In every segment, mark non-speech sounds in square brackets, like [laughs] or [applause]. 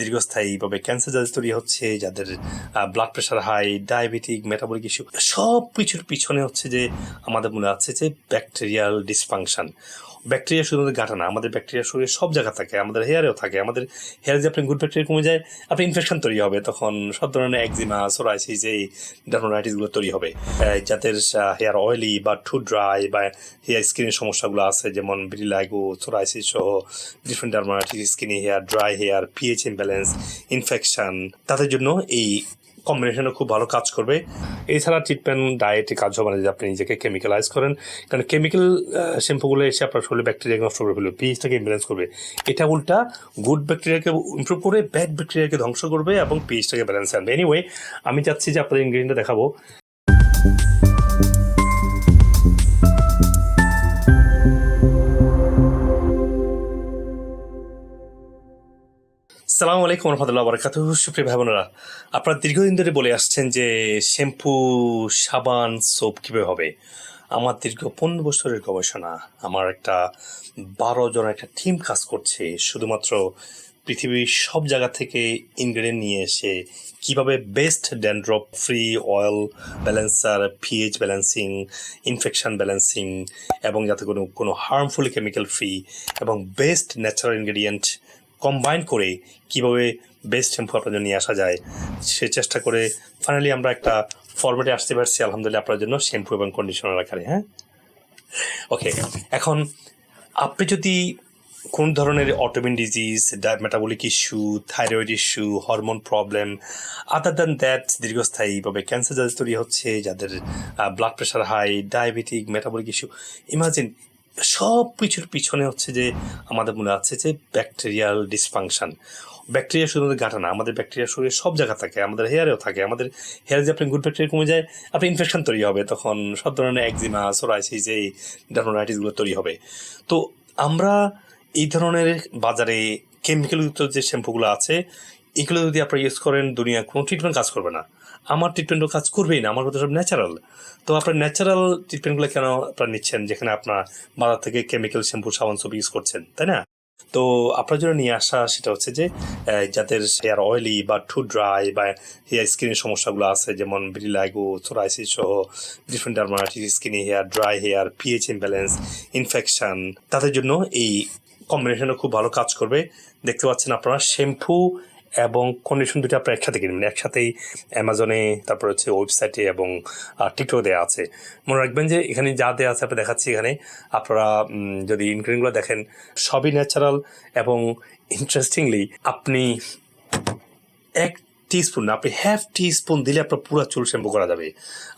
দীর্ঘস্থায়ীভাবে cancer যাদের তৈরি হচ্ছে, যাদের blood pressure high diabetic metabolic issue সব কিছুর পিছনে হচ্ছে যে আমাদের মনে আছে যে ব্যাকটেরিয়াল ডিসফাংশন ব্যাকটেরিয়া শুধুমাত্র গাটা না, আমাদের ব্যাকটেরিয়া শরীরে সব জায়গা থাকে, আমাদের হেয়ারেও থাকে, আমাদের হেয়ারে যে আপনি গুড ব্যাকটেরিয়া কমে যায় আপনি ইনফেকশন তৈরি হবে, তখন সব ধরনের একজিমা সোরাইসিস এই ডার্মাটাইটিসগুলো তৈরি হবে। যাদের হেয়ার অয়েলি বা টু ড্রাই বা হেয়ার স্কিনের সমস্যাগুলো আছে, যেমন ভিটিলাইগো সোরাইসিস সহ different dermatitis skinny hair dry hair pH imbalance infection তাদের জন্য এই কম্বিনেশনে খুব ভালো কাজ করবে। এছাড়া ট্রিটমেন্ট ডায়েটে কাজ হবে না যে আপনি নিজেকে কেমিক্যালাইজ করেন। কারণ কেমিক্যাল শ্যাম্পুগুলো এসে আপনার শরীরে ব্যাকটেরিয়া নষ্ট করে ফেলবে পিএইচটাকে ইমব্যালেন্স করবে। এটা উল্টা গুড ব্যাকটেরিয়াকে ইম্প্রুভ করে ব্যাড ব্যাকটেরিয়াকে ধ্বংস করবে এবং পিএইচটাকে ব্যালেন্স আনবে। এনিওয়ে আমি চাচ্ছি যে আপনাদের ইনগ্রিডিয়েন্টটা দেখাবো। সালাম আলাইকুম রহমতুল্লাহ বরকাত সুপ্রিয় ভাই বোনেরা আপনারা দীর্ঘদিন ধরে বলে আসছেন যে শ্যাম্পু, সাবান, সোপ কীভাবে হবে? আমার দীর্ঘ পনেরো বছরের গবেষণা, আমার একটা বারো জন একটা টিম কাজ করছে, শুধুমাত্র পৃথিবীর সব জায়গা থেকে ইনগ্রেডিয়েন্ট নিয়ে এসে কীভাবে best dandruff free oil balancer pH balancing infection balancing এবং যাতে কোনো কোনো হার্মফুল কেমিক্যাল ফ্রি এবং বেস্ট ন্যাচারাল ইনগ্রেডিয়েন্ট কম্বাইন করে কীভাবে বেস্ট শ্যাম্পু আপনার জন্য নিয়ে আসা যায়, সে চেষ্টা করে ফাইনালি আমরা একটা ফরম্যাটে আসতে পারছি, আলহামদুলিল্লাহ আপনার জন্য শ্যাম্পু এবং কন্ডিশনার আকারে হ্যাঁ? ওকে এখন আপনি যদি কোন ধরনের autoimmune disease metabolic issue thyroid issue hormone problem other than that দীর্ঘস্থায়ীভাবে cancer যাদের তৈরি হচ্ছে, যাদের blood pressure high diabetic metabolic issue imagine সব কিছুর পিছনে হচ্ছে যে আমাদের মনে আছে যে ব্যাকটেরিয়াল ডিসফাংশন ব্যাকটেরিয়া শুধুমাত্র গাটা না, আমাদের ব্যাকটেরিয়া শরীরে সব জায়গা থাকে, আমাদের হেয়ারেও থাকে, আমাদের হেয়ারে যে আপনি গুড ব্যাকটেরিয়া কমে যায় আপনি ইনফেকশন তৈরি হবে, তখন সব ধরনের একজিমা সোরাইসিস এই ডার্মাটাইটিসগুলো তৈরি হবে। তো আমরা এই ধরনের বাজারে কেমিক্যালযুক্ত যে শ্যাম্পুগুলো আছে এগুলো যদি আপনারা ইউজ করেন, দুনিয়া কোনো ট্রিটমেন্ট কাজ করবে না। আমার ট্রিটমেন্টও কাজ করবেই না, আমার কথা সব ন্যাচারাল তো আপনার ন্যাচারাল ট্রিটমেন্টগুলো কেন আপনারা নিচ্ছেন, যেখানে আপনার বাজার থেকে কেমিক্যাল শ্যাম্পু সাবান সব ইউজ করছেন, তাই না? তো আপনার জন্য নিয়ে আসা সেটা হচ্ছে যে যাদের হেয়ার অয়েলি বা টু ড্রাই বা হেয়ার স্কিনের সমস্যাগুলো আছে, যেমন ভিটিলাইগো সোরাইসিস সহ different dermatitis skinny hair dry hair pH imbalance infection তাদের জন্য এই কম্বিনেশনে খুব ভালো কাজ করবে। দেখতে পাচ্ছেন আপনারা শ্যাম্পু এবং কন্ডিশন দুটো আপনারা একসাথে কিনবেন একসাথেই অ্যামাজনে তারপর হচ্ছে ওয়েবসাইটে এবং টিকটক দেওয়া আছে। মনে রাখবেন যে এখানে যা দেওয়া আছে আপনার দেখাচ্ছি এখানে। আপনারা যদি ইনগ্রিডিয়েন্টগুলো দেখেন, সবই ন্যাচারাল এবং ইন্টারেস্টিংলি আপনি এক টিস্পুন আপনি হাফ টিস্পুন দিলে আপনার পুরো চুল শ্যাম্পু করা যাবে।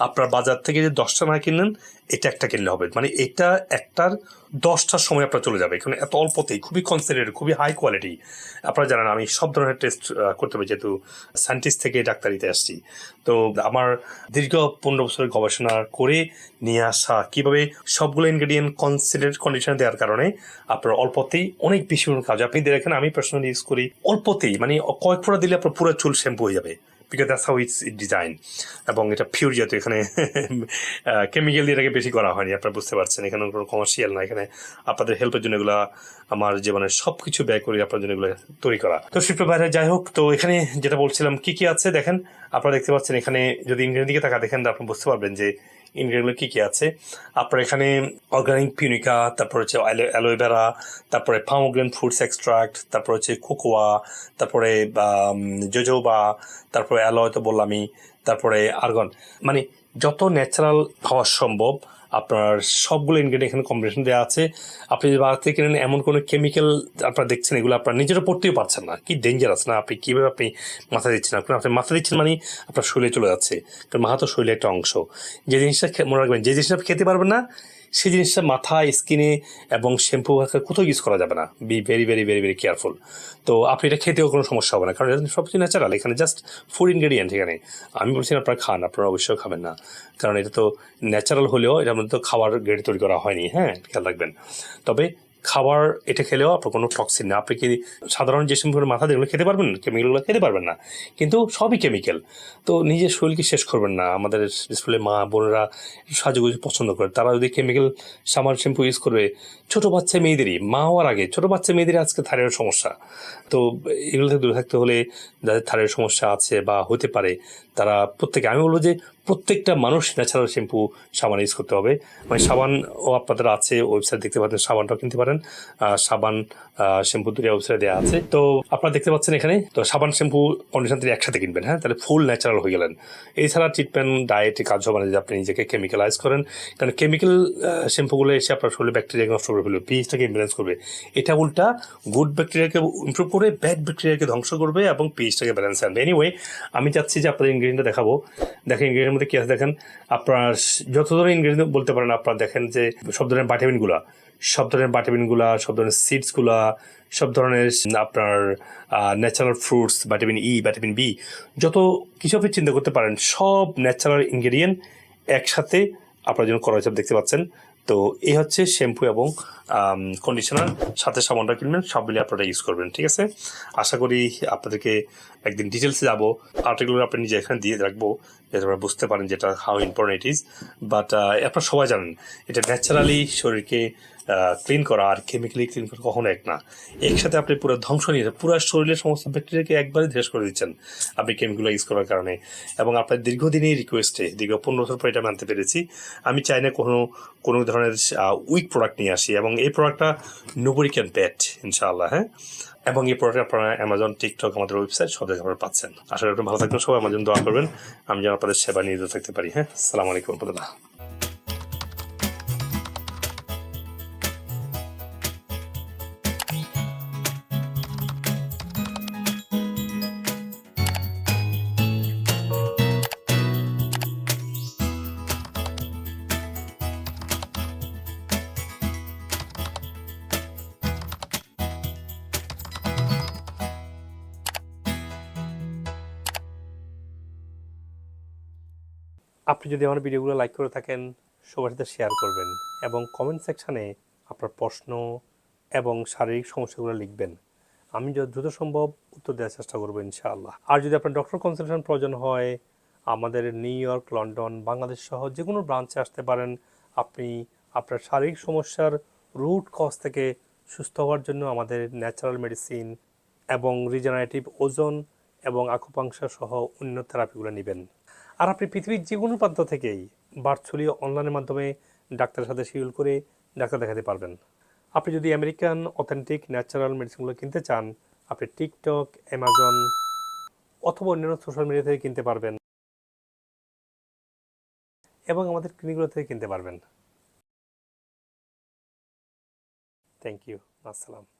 আপনার বাজার থেকে যে দশটা না কিনলেন এটা একটা কিনলে হবে। মানে এটা একটার দশটার সময় আপনার চলে যাবে। এখানে এত অল্পতেই, খুবই কনসেন্ট্রেটেড খুবই হাই কোয়ালিটি আপনারা জানেন, আমি সব ধরনের টেস্ট করতে পারি। যেহেতু সায়েন্টিস্ট থেকে ডাক্তারিতে আসছি। তো আমার দীর্ঘ পনেরো বছরের গবেষণা করে নিয়ে আসা, কীভাবে সবগুলো ইনগ্রেডিয়েন্ট কনসেন্ট্রেট কন্ডিশনে দেওয়ার কারণে আপনার অল্পতেই অনেক বেশি কাজ। আপনি দেখেন, আমি পার্সোনালি ইউজ করি অল্পতেই। মানে কয়েক ফোঁটা দিলে আপনার পুরো চুল শ্যাম্পু হয়ে যাবে। Because that's how it's design এবং এটা পিওর যেহেতু এখানে [laughs] কেমিক্যাল দিয়ে এটাকে বেশি করা হয়নি, আপনারা বুঝতে পারছেন। এখানে কোনো কমার্শিয়াল না, এখানে আপনাদের হেল্পের জন্য এগুলো, আমার জীবনের সব কিছু ব্যয় করে আপনার জন্য এগুলো তৈরি করা। তো শিল্প বাইরে যাই হোক, তো এখানে যেটা বলছিলাম, কি কি আছে দেখেন? আপনারা দেখতে পাচ্ছেন এখানে যদি ইংরেজির দিকে তাকা দেখেন আপনি বুঝতে পারবেন যে ইনগ্রেডিয়েন্টগুলো কী কী আছে? আপনার এখানে অর্গানিক পিউনিকা তারপর হচ্ছে অ্যালোভেরা তারপরে ফার্মোগ্রেন ফ্রুটস এক্সট্রাক্ট তারপর হচ্ছে কোকোয়া তারপরে জোজোবা তারপরে অ্যালয় তো বললামই, তারপরে আর্গন মানে যত ন্যাচারাল হওয়া সম্ভব আপনার সবগুলো ইনগ্রেডিয়েন্ট এখানে কম্বিনেশন দেওয়া আছে। আপনি যদি বাজার থেকে কিনেন, এমন কোনো কেমিক্যাল আপনারা দেখছেন, এগুলো আপনার নিজেরা পড়তেও পারছেন না। কি ডেঞ্জারাস না? আপনি কীভাবে আপনি মাথা দিচ্ছেন? আপনি আপনি মাথা দিচ্ছেন মানে আপনার শরীরে চলে যাচ্ছে। কারণ মাথা তো শরীরের একটা অংশ। যে জিনিসটা মনে রাখবেন, যে জিনিসটা আপনি খেতে পারবেন না সেই জিনিসটা মাথা স্কিনে এবং শ্যাম্পু কোথাও ইউজ করা যাবে না। Be very very very very careful তো আপনি এটা খেতেও কোনো সমস্যা হবে না। কারণ এটা সব কিছু ন্যাচারাল এখানে জাস্ট ফুড ইনগ্রেডিয়েন্ট এখানে। আমি বলছি না আপনারা খান, আপনারা অবশ্যই খাবেন না। কারণ এটা তো ন্যাচারাল হলেও এটার মধ্যে তো খাবার গ্রেড তৈরি করা হয়নি। হ্যাঁ খেয়াল রাখবেন। তবে খাবার এটা খেলেও আপনার কোনো টক্সিন না। আপনি কি সাধারণ যে শ্যাম্পুর মাথা যেগুলো খেতে পারবেন না? কেমিক্যালগুলো খেতে পারবেন না। কিন্তু সবই কেমিক্যাল তো নিজের শরীরকে শেষ করবেন না। আমাদের স্কুলে মা, বোনেরা সাজুগুজু পছন্দ করে। তারা যদি কেমিক্যাল সামার শ্যাম্পু ইউজ করবে, ছোটো বাচ্চা মেয়েদেরই, মা হওয়ার আগে ছোটো বাচ্চা মেয়েদের আজকে থাইরয়েড সমস্যা। তো এগুলো থেকে দূরে থাকতে হলে যাদের থাইরয়েড সমস্যা আছে বা হতে পারে, তারা প্রত্যেকে, আমি বলব যে প্রত্যেকটা মানুষ ন্যাচারাল শ্যাম্পু সাবান ইউজ করতে হবে। মানে সাবান ও আপনাদের আছে ওয়েবসাইট দেখতে পাচ্ছেন, সাবানটাও কিনতে পারেন। সাবান শ্যাম্পু দুটি ওয়েবসাইট দেওয়া আছে। তো আপনারা দেখতে পাচ্ছেন এখানে, তো সাবান শ্যাম্পু কন্ডিশনার একসাথে কিনবেন হ্যাঁ? তাহলে ফুল ন্যাচারাল হয়ে গেলেন। এছাড়া ট্রিটমেন্ট ডায়েটে কাজ হবে না যে আপনি নিজেকে কেমিক্যালাইজ করেন, কারণ কেমিক্যাল শ্যাম্পুগুলো এসে আপনার শরীরে ব্যাকটেরিয়া নষ্ট করে ফেলবে পিএইচটাকে ইমব্যালেন্স করবে। এটা উল্টা গুড ব্যাকটেরিয়াকে ইমপ্রুভ করে ব্যাড ব্যাকটেরিয়াকে ধ্বংস করবে এবং পিএইচটাকে ব্যালেন্স আনবে। এনিওয়ে আমি চাচ্ছি যে আপনাদের ইনগ্রিডিয়েন্টটা দেখাবো। দেখেন মধ্যে কি আছে দেখেন? আপনার যত ধরনের ইনগ্রেডিয়েন্ট বলতে পারেন আপনার দেখেন যে সব ধরনের ভাইটামিনগুলা সব ধরনের ভাইটামিনগুলা সব ধরনের সিডসগুলা সব ধরনের আপনার natural fruits vitamin E vitamin B যত কিছু আপনি চিন্তা করতে পারেন, সব ন্যাচারাল ইনগ্রেডিয়েন্ট একসাথে আপনার জন্য করা হিসাবে দেখতে পাচ্ছেন। তো এই হচ্ছে শ্যাম্পু এবং কন্ডিশনার সাথে সাবানটা কিনবেন, সব মিলে আপনারা ইউজ করবেন, ঠিক আছে? আশা করি আপনাদেরকে একদিন ডিটেলসে যাব। আর্টিকেলগুলো আপনি নিজে এখানে দিয়ে রাখব, যাতে আপনারা বুঝতে পারেন যেটা how important it is but আপনারা সবাই জানেন, এটা ন্যাচারালি শরীরকে ক্লিন করা আর কেমিক্যালি ক্লিন করা কখনো এক না। একসাথে আপনি পুরো ধ্বংস নিয়ে পুরো শরীরের সমস্ত ব্যাকটেরিয়াকে একবারে ধ্বংস করে দিচ্ছেন আপনি কেমিক্যাল ইউজ করার কারণে। এবং আপনার দীর্ঘদিনের রিকোয়েস্টে দীর্ঘ পনেরো বছর পর এটা মানতে পেরেছি। আমি চাই না কোনো কোনো ধরনের উইক প্রোডাক্ট নিয়ে আসি। এবং এই প্রোডাক্টটা নোবরি ক্যান ব্যাট ইনশাআল্লাহ হ্যাঁ? এবং এই প্রোডাক্ট আপনারা অ্যামাজন টিকটক আমাদের ওয়েবসাইট সব জায়গায় আপনারা পাচ্ছেন। আসলে আপনি ভালো থাকবেন, সবাই আমার জন্য দোয়া করবেন। আমি যেন আপনাদের সেবা নিয়োজিত থাকতে পারি হ্যাঁ? সালাম আলাইকুম রহমতুল্লাহ। আপনি যদি আমার ভিডিওগুলো লাইক করে থাকেন, সবার সাথে শেয়ার করবেন এবং কমেন্ট সেকশানে আপনার প্রশ্ন এবং শারীরিক সমস্যাগুলো লিখবেন। আমি যত দ্রুত সম্ভব উত্তর দেওয়ার চেষ্টা করব ইনশাআল্লাহ। আর যদি আপনার ডক্টর কনসালটেশন প্রয়োজন হয়, আমাদের নিউ ইয়র্ক লন্ডন বাংলাদেশ সহ যে কোনো ব্রাঞ্চে আসতে পারেন। আপনি আপনার শারীরিক সমস্যার রুট কজ থেকে সুস্থ হওয়ার জন্য আমাদের ন্যাচারাল মেডিসিন এবং রিজেনারেটিভ ওজন এবং আকুপাংশা সহ অন্য থেরাপিগুলো নেবেন। আর আপনি পৃথিবীর যে কোনো প্রান্ত থেকেই ভার্চুয়ালি অনলাইনের মাধ্যমে ডাক্তারের সাথে শিডিউল করে ডাক্তার দেখাতে পারবেন। আপনি যদি আমেরিকান অথেন্টিক ন্যাচারাল মেডিসিনগুলো কিনতে চান, আপনি টিকটক অ্যামাজন অথবা অন্যান্য সোশ্যাল মিডিয়া থেকে কিনতে পারবেন। এবং আমাদের ক্লিনিকগুলো থেকে কিনতে পারবেন। থ্যাংক ইউ আসসালাম।